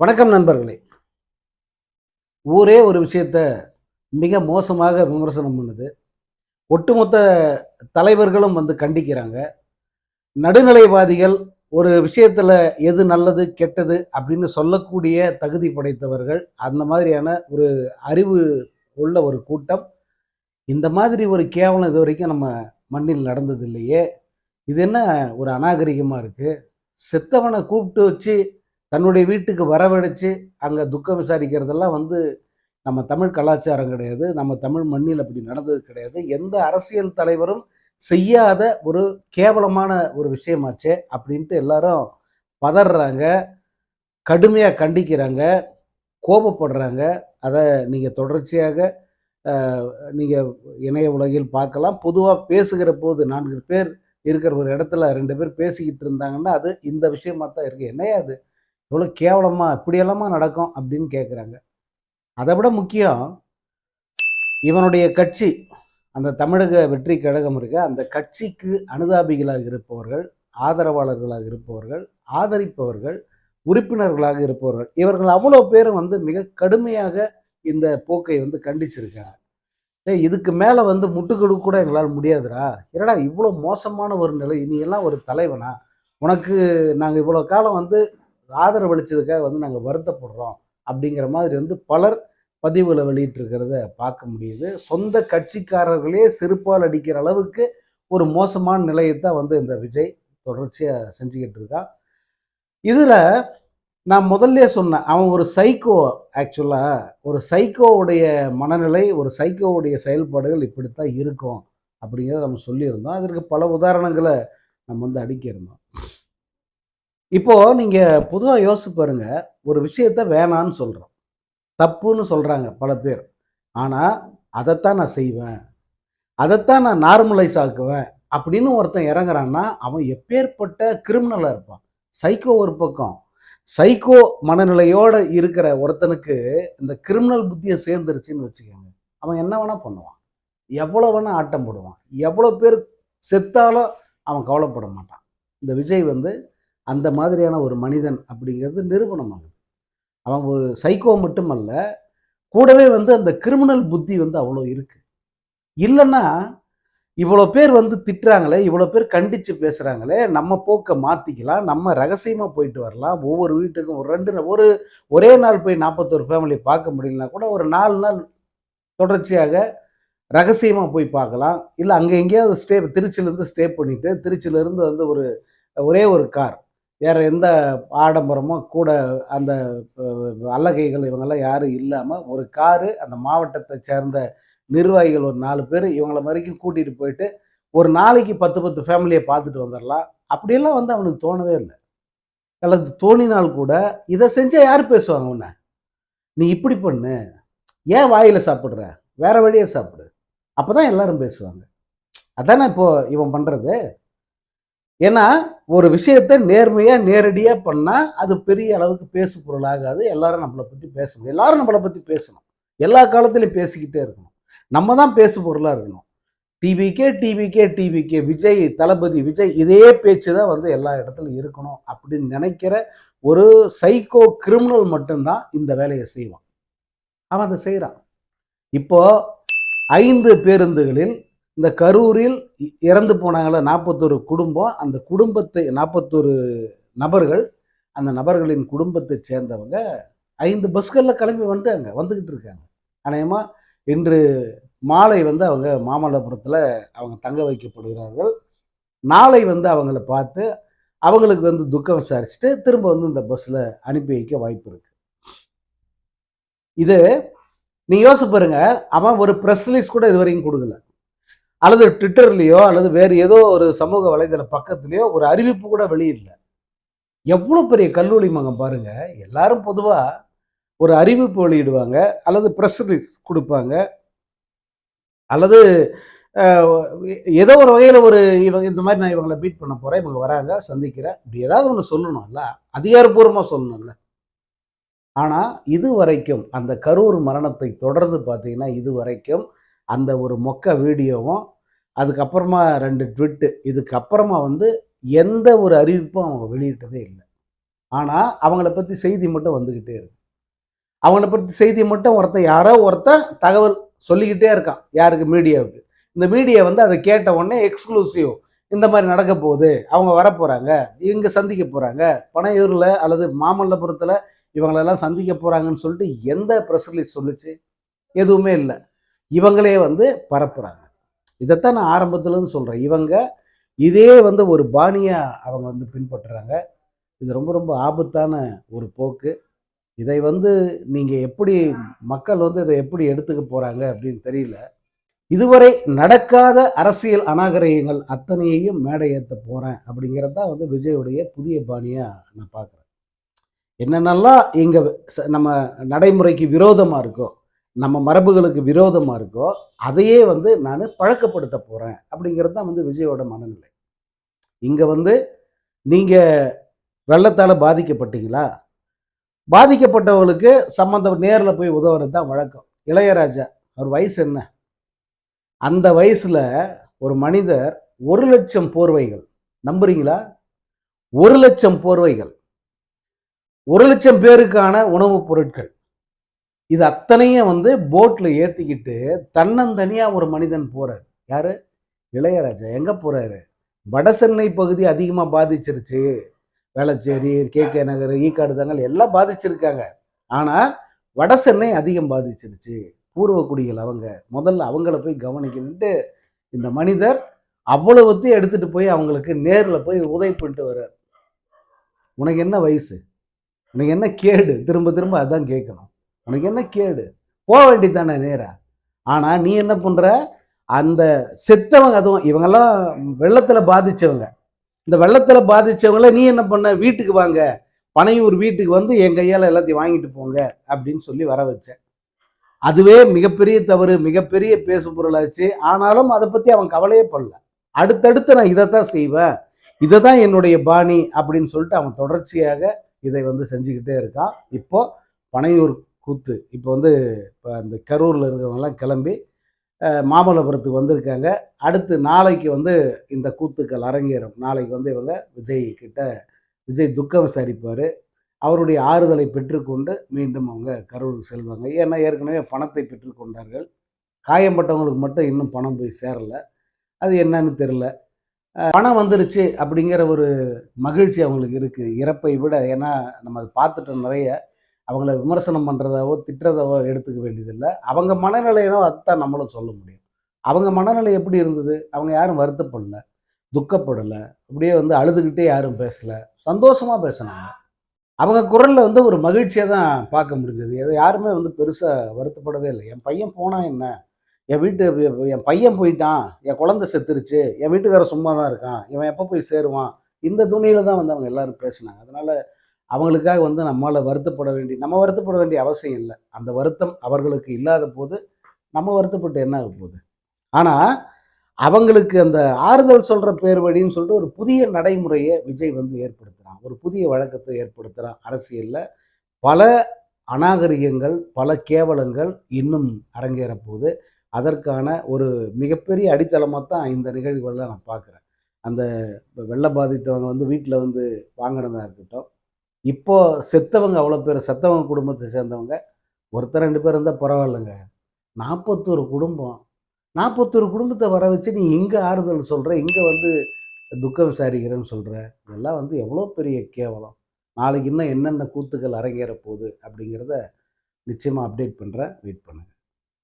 வணக்கம் நண்பர்களே. ஊரே ஒரு விஷயத்த மிக மோசமாக விமர்சனம் பண்ணுது. ஒட்டுமொத்த தலைவர்களும் வந்து கண்டிக்கிறாங்க. நடுநிலைவாதிகள் ஒரு விஷயத்துல எது நல்லது கெட்டது அப்படின்னு சொல்லக்கூடிய தகுதி படைத்தவர்கள் அந்த மாதிரியான ஒரு அறிவு உள்ள ஒரு கூட்டம். இந்த மாதிரி ஒரு கேவலம் இது வரைக்கும் நம்ம மண்ணில் நடந்தது இல்லையே. இது என்ன ஒரு அநாகரிகமாக இருக்குது செத்தவனை கூப்பிட்டு வச்சு தன்னுடைய வீட்டுக்கு வரவழைச்சு அங்கே துக்கம் விசாரிக்கிறதெல்லாம் வந்து நம்ம தமிழ் கலாச்சாரம் கிடையாது. நம்ம தமிழ் மண்ணில் அப்படி நடந்தது கிடையாது. எந்த அரசியல் தலைவரும் செய்யாத ஒரு கேவலமான ஒரு விஷயமாச்சே அப்படின்ட்டு எல்லாரும் பதறாங்க கடுமையாக கண்டிக்கிறாங்க கோபப்படுறாங்க. அதை நீங்கள் தொடர்ச்சியாக நீங்கள் இணைய உலகில் பார்க்கலாம். பொதுவாக பேசுகிற போது நான்கு பேர் இருக்கிற ஒரு இடத்துல ரெண்டு பேர் பேசிக்கிட்டு இருந்தாங்கன்னா அது இந்த விஷயமா தான் இருக்குது என்னையா அது? இவ்வளோ கேவலமாக இப்படியெல்லாமா நடக்கும் அப்படின்னு கேட்குறாங்க அதை விட முக்கியம் இவனுடைய கட்சி அந்த தமிழக வெற்றி கழகம் இருக்க அந்த கட்சிக்கு அனுதாபிகளாக இருப்பவர்கள் ஆதரவாளர்களாக இருப்பவர்கள் ஆதரிப்பவர்கள் உறுப்பினர்களாக இருப்பவர்கள் இவர்கள் அவ்வளோ பேரும் வந்து மிக கடுமையாக இந்த போக்கை வந்து கண்டிச்சிருக்காங்க. ஏய் இதுக்கு மேலே வந்து முட்டுக்கொடு கூட எங்களால் முடியாதுடா. என்னடா இவ்வளோ மோசமான ஒரு நிலை நீ எல்லாம் ஒரு தலைவனா? உனக்கு நாங்கள் இவ்வளோ காலம் வந்து ஆதரவு வந்து நாங்கள் வருத்தப்படுறோம் அப்படிங்கிற மாதிரி வந்து பலர் பதிவுகளை வெளியிட்டிருக்கிறத பார்க்க முடியுது. சொந்த கட்சிக்காரர்களே செருப்பால் அடிக்கிற அளவுக்கு ஒரு மோசமான நிலையைத்தான் வந்து இந்த விஜய் தொடர்ச்சியாக செஞ்சுக்கிட்டு இருக்கான் இதில் நான் முதல்ல சொன்னேன் அவன் ஒரு சைக்கோ ஆக்சுவலாக ஒரு சைக்கோவுடைய மனநிலை ஒரு சைக்கோவுடைய செயல்பாடுகள் இப்படித்தான் இருக்கும் அப்படிங்கிறத நம்ம சொல்லியிருந்தோம். அதற்கு பல உதாரணங்களை நம்ம வந்து அடிக்கியிருந்தோம். இப்போ நீங்க பொதுவாக யோசிச்சு பாருங்க. ஒரு விஷயத்த வேணான்னு சொல்றோம். தப்புன்னு சொல்றாங்க பல பேர். ஆனா அதைத்தான் நான் செய்வேன். அதைத்தான் நான் நார்மலைஸ் ஆக்குவேன். அப்படின்னு ஒருத்தன் இறங்குறான்னா அவன் எப்பேற்பட்ட கிரிமினலாக இருப்பான். சைக்கோ ஒரு பக்கம். சைக்கோ மனநிலையோட இருக்கிற ஒருத்தனுக்கு இந்த கிரிமினல் புத்தியை சேர்ந்துருச்சுன்னு வச்சுக்கோங்க. அவன் என்ன வேணா பண்ணுவான். எவ்வளோ வேணா ஆட்டம் போடுவான். எவ்வளோ பேர் செத்தாலும் அவன் கவலைப்பட மாட்டான். இந்த விஜய் வந்து அந்த மாதிரியான ஒரு மனிதன் அப்படிங்கிறது நிரூபணமாகுது அவன் ஒரு சைக்கோ மட்டுமல்ல கூடவே வந்து அந்த கிரிமினல் புத்தி வந்து அவ்வளோ இருக்குது இல்லைன்னா இவ்வளோ பேர் வந்து திட்டுறாங்களே இவ்வளோ பேர் கண்டித்து பேசுகிறாங்களே நம்ம போக்கை மாற்றிக்கலாம் நம்ம ரகசியமாக போயிட்டு வரலாம் ஒவ்வொரு வீட்டுக்கும் ஒரு ரெண்டு ஒரு ஒரே நாள் போய் நாற்பத்தொரு ஃபேமிலி பார்க்க முடியலனா கூட ஒரு நாலு நாள் தொடர்ச்சியாக ரகசியமாக போய் பார்க்கலாம். இல்லை அங்கே எங்கேயாவது ஸ்டே திருச்சியிலேருந்து ஸ்டே பண்ணிவிட்டு திருச்சியிலேருந்து வந்து ஒரு ஒரே ஒரு கார் வேறு எந்த ஆடம்பரமும் கூட அந்த அல்லகைகள் இவங்கெல்லாம் யாரும் இல்லாமல் ஒரு காரு அந்த மாவட்டத்தை சேர்ந்த நிர்வாகிகள் ஒரு நாலு பேர் இவங்கள வரைக்கும் கூட்டிகிட்டு போயிட்டு ஒரு நாளைக்கு பத்து பத்து ஃபேமிலியை பார்த்துட்டு வந்துடலாம் அப்படியெல்லாம் வந்து அவனுக்கு தோணவே இல்லை. அல்லது தோணினால் கூட இதை செஞ்சால் யார் பேசுவாங்க உன்னை? நீ இப்படி பண்ணு. ஏன் வாயில் சாப்பிட்ற? வேற வழியே சாப்பிடு. அப்போ தான் எல்லாரும் பேசுவாங்க. அதானே இப்போது இவன் பண்ணுறது ஏன்னா ஒரு விஷயத்தை நேர்மையாக நேரடியாக பண்ணால் அது பெரிய அளவுக்கு பேசு பொருளாகாது. எல்லாரும் நம்மளை பற்றி பேச முடியும் எல்லாரும் நம்மளை பற்றி பேசணும். எல்லா காலத்துலையும் பேசிக்கிட்டே இருக்கணும். நம்ம தான் பேசு பொருளாக இருக்கணும். டிவிக்கே டிவிக்கே டிவிக்கே விஜய் தளபதி விஜய் இதே பேச்சு தான் வந்து எல்லா இடத்துலையும் இருக்கணும் அப்படின்னு நினைக்கிற ஒரு சைக்கோ கிரிமினல் மட்டும்தான் இந்த வேலையை செய்வான். அவன் அதை செய்கிறான் இப்போ ஐந்து பேருந்துகளில் இந்த கரூரில் இ- இறந்து போனாங்கள நாற்பத்தொரு குடும்பம். அந்த குடும்பத்தை நாற்பத்தொரு நபர்கள் அந்த நபர்களின் குடும்பத்தை சேர்ந்தவங்க ஐந்து பஸ்களில் கிளம்பி வந்துட்டாங்க வந்துக்கிட்டு இருக்காங்க. அநேகமாக இன்று மாலை வந்து அவங்க மாமல்லபுரத்தில் அவங்க தங்க வைக்கப்படுகிறார்கள். நாளை வந்து அவங்கள பார்த்து அவங்களுக்கு வந்து துக்கம் விசாரிச்சுட்டு திரும்ப வந்து இந்த பஸ்ஸில் அனுப்பி வைக்க வாய்ப்பு இருக்குது இது நீ யோசிச்சு பாருங்க அவன் ஒரு ப்ரெஸ் ரிலீஸ் கூட இது வரைக்கும் கொடுக்கல. அல்லது ட்விட்டர்லேயோ அல்லது வேறு ஏதோ ஒரு சமூக வலைதள பக்கத்துலேயோ ஒரு அறிவிப்பு கூட வெளியிடல எவ்வளோ பெரிய கல்லூரி மகம் பாருங்கள் எல்லாரும் பொதுவாக ஒரு அறிவிப்பு வெளியிடுவாங்க அல்லது ப்ரெஸ் ரிலீஸ் கொடுப்பாங்க அல்லது ஏதோ ஒரு வகையில் ஒரு இவங்க இந்த மாதிரி நான் இவங்களை மீட் பண்ண போகிறேன் இவங்க வராங்க சந்திக்கிறேன் இப்படி ஏதாவது ஒன்று சொல்லணும்ல அதிகாரப்பூர்வமாக சொல்லணும்ல. ஆனால் இது வரைக்கும் அந்த கரூர் மரணத்தை தொடர்ந்து பார்த்தீங்கன்னா இது வரைக்கும் அந்த ஒரு மொக்க வீடியோவும் அதுக்கப்புறமா ரெண்டு ட்விட்டு இதுக்கப்புறமா வந்து எந்த ஒரு அறிவிப்பும் அவங்க வெளியிட்டதே இல்லை. ஆனால் அவங்கள பற்றி செய்தி மட்டும் வந்துக்கிட்டே இருக்கு. அவங்கள பற்றி செய்தி மட்டும் ஒருத்தன் யாரோ ஒருத்தன் தகவல் சொல்லிக்கிட்டே இருக்கான் யாருக்கு? மீடியாவுக்கு. இந்த மீடியா வந்து அதை கேட்ட உடனே எக்ஸ்க்ளூசிவ் இந்த மாதிரி நடக்க போகுது அவங்க வரப்போகிறாங்க இங்கே சந்திக்க போகிறாங்க பனையூரில் அல்லது மாமல்லபுரத்தில் இவங்களெல்லாம் சந்திக்க போகிறாங்கன்னு சொல்லிட்டு எந்த ப்ரெஸ் ரிலீஸ் சொல்லுச்சு? எதுவுமே இல்லை. இவங்களே வந்து பரப்புகிறாங்க இதைத்தான் நான் ஆரம்பத்துலேருந்து சொல்கிறேன் இவங்க இதே வந்து ஒரு பாணியாக அவங்க வந்து பின்பற்றுறாங்க. இது ரொம்ப ரொம்ப ஆபத்தான ஒரு போக்கு. இதை வந்து நீங்கள் எப்படி மக்கள் வந்து இதை எப்படி எடுத்துக்க போகிறாங்க அப்படின்னு தெரியல. இதுவரை நடக்காத அரசியல் அநாகரிகங்கள் அத்தனையையும் மேடை ஏற்ற போகிறேன் அப்படிங்கிறது தான் வந்து விஜயுடைய புதிய பாணியாக நான் பார்க்குறேன். என்னென்னலாம் இங்கே நம்ம நடைமுறைக்கு விரோதமாக இருக்கோ நம்ம மரபுகளுக்கு விரோதமாக இருக்கோ அதையே வந்து நான் பழக்கப்படுத்த போகிறேன் அப்படிங்கிறது தான் வந்து விஜயோட மனநிலை. இங்கே வந்து நீங்கள் வெள்ளத்தால் பாதிக்கப்பட்டீங்களா? பாதிக்கப்பட்டவங்களுக்கு சம்மந்தம் நேரில் போய் உதவுறது தான் வழக்கம். இளையராஜா அவர் வயசு என்ன? அந்த வயசில் ஒரு மனிதர் ஒரு லட்சம் போர்வைகள் நம்புறீங்களா? ஒரு லட்சம் போர்வைகள். ஒரு லட்சம் பேருக்கான உணவுப் பொருட்கள். இது அத்தனையும் வந்து போட்டில் ஏற்றிக்கிட்டு தன்னந்தனியாக ஒரு மனிதன் போகிறார் யாரு? இளையராஜா. எங்கே போகிறாரு வடசென்னை பகுதி அதிகமாக பாதிச்சிருச்சு. வேளச்சேரி கே கே நகர் ஈக்காடு எல்லாம் பாதிச்சிருக்காங்க. ஆனால் வடசென்னை அதிகம் பாதிச்சிருச்சு. பூர்வக்குடிகள் அவங்க. முதல்ல அவங்கள போய் கவனிக்கணுன்ட்டு இந்த மனிதர் அவ்வளவுத்தையும் எடுத்துகிட்டு போய் அவங்களுக்கு நேரில் போய் உதவி பண்ணிட்டு வர்றார். உனக்கு என்ன வயசு? உனக்கு என்ன கேடு? திரும்ப திரும்ப அதான் கேட்கணும். உனக்கு என்ன கேடு? போக வேண்டியதானே நேரா? ஆனால் நீ என்ன பண்ணுற அந்த செத்தவங்க அதுவும் இவங்கெல்லாம் வெள்ளத்தில் பாதித்தவங்க இந்த வெள்ளத்தில் பாதித்தவங்கள நீ என்ன பண்ண? வீட்டுக்கு வாங்க. பனையூர் வீட்டுக்கு வந்து என் கையால் எல்லாத்தையும் வாங்கிட்டு போங்க அப்படின்னு சொல்லி வர வச்சேன் அதுவே மிகப்பெரிய தவறு மிகப்பெரிய பேசு பொருளாச்சு. ஆனாலும் அதை பற்றி அவன் கவலையே படல. அடுத்தடுத்து நான் இதைத்தான் செய்வேன். இதை தான் என்னுடைய பாணி அப்படின்னு சொல்லிட்டு அவன் தொடர்ச்சியாக இதை வந்து செஞ்சுக்கிட்டே இருக்கான். இப்போ பனையூர் கூத்து. இப்போ வந்து இப்போ அந்த கரூரில் இருக்கிறவங்கலாம் கிளம்பி மாமல்லபுரத்துக்கு வந்திருக்காங்க. அடுத்து நாளைக்கு வந்து இந்த கூத்துக்கள் அரங்கேறும். நாளைக்கு வந்து இவங்க விஜய் கிட்ட விஜய் துக்கம் விசாரிப்பார். அவருடைய ஆறுதலை பெற்றுக்கொண்டு மீண்டும் அவங்க கரூருக்கு செல்வாங்க. ஏன்னா ஏற்கனவே பணத்தை பெற்றுக்கொண்டார்கள். காயம்பட்டவங்களுக்கு மட்டும் இன்னும் பணம் போய் சேரலை. அது என்னன்னு தெரில பணம் வந்துருச்சு அப்படிங்கிற ஒரு மகிழ்ச்சி அவங்களுக்கு இருக்குது இறப்பை விட ஏன்னா நம்ம அதை பார்த்துட்டோம் நிறைய. அவங்கள விமர்சனம் பண்ணுறதாவோ திட்டுறதாவோ எடுத்துக்க வேண்டியதில்லை. அவங்க மனநிலையினோ அதுதான் நம்மளும் சொல்ல முடியும். அவங்க மனநிலை எப்படி இருந்தது? அவங்க யாரும் வருத்தப்படல துக்கப்படலை அப்படியே வந்து அழுதுகிட்டே யாரும் பேசலை சந்தோஷமாக பேசினாங்க. அவங்க குரலில் வந்து ஒரு மகிழ்ச்சியை தான் பார்க்க முடிஞ்சது. எதை யாருமே வந்து பெருசாக வருத்தப்படவே இல்லை. என் பையன் போனால் என்ன? என் வீட்டு என் பையன் போயிட்டான். என் குழந்தை செத்துருச்சு. என் வீட்டுக்காரர் சும்மா தான் இருக்கான். இவன் எப்போ போய் சேருவான்? இந்த துணியில் தான் வந்து அவங்க எல்லாரும் பேசினாங்க. அதனால் அவங்களுக்காக வந்து நம்மளால் வருத்தப்பட வேண்டிய நம்ம வருத்தப்பட வேண்டிய அவசியம் இல்லை. அந்த வருத்தம் அவர்களுக்கு இல்லாத போது நம்ம வருத்தப்பட்டு என்ன ஆக போகுது? ஆனால் அவங்களுக்கு அந்த ஆறுதல் சொல்கிற பேர் வழின்னு சொல்லிட்டு ஒரு புதிய நடைமுறையை விஜய் வந்து ஏற்படுத்துகிறான் ஒரு புதிய வழக்கத்தை ஏற்படுத்துகிறான் அரசியலில். பல அநாகரிகங்கள் பல கேவலங்கள் இன்னும் அரங்கேறப்போகுது அதற்கான ஒரு மிகப்பெரிய அடித்தளமாக தான் இந்த நிகழ்வுகளில் நான் பார்க்குறேன் அந்த வெள்ள பாதித்தவங்க வந்து வீட்டில் வந்து வாங்கினதாக இருக்கட்டும் இப்போ செத்தவங்க அவ்வளோ பேர் செத்தவங்க குடும்பத்தை சேர்ந்தவங்க ஒருத்தர் ரெண்டு பேர் இருந்தால் பரவாயில்லைங்க. நாற்பத்தொரு குடும்பம். நாற்பத்தொரு குடும்பத்தை வர வச்சு நீ இங்கே ஆறுதல் சொல்கிற இங்கே வந்து துக்கம் விசாரிக்கிறேன்னு சொல்கிற இதெல்லாம் வந்து எவ்வளோ பெரிய கேவலம். நாளைக்கு இன்னும் என்னென்ன கூத்துக்கள் அரங்கேற போகுது அப்படிங்கிறத நிச்சயமாக அப்டேட் பண்ணுறேன் வெயிட் பண்ணுங்கள்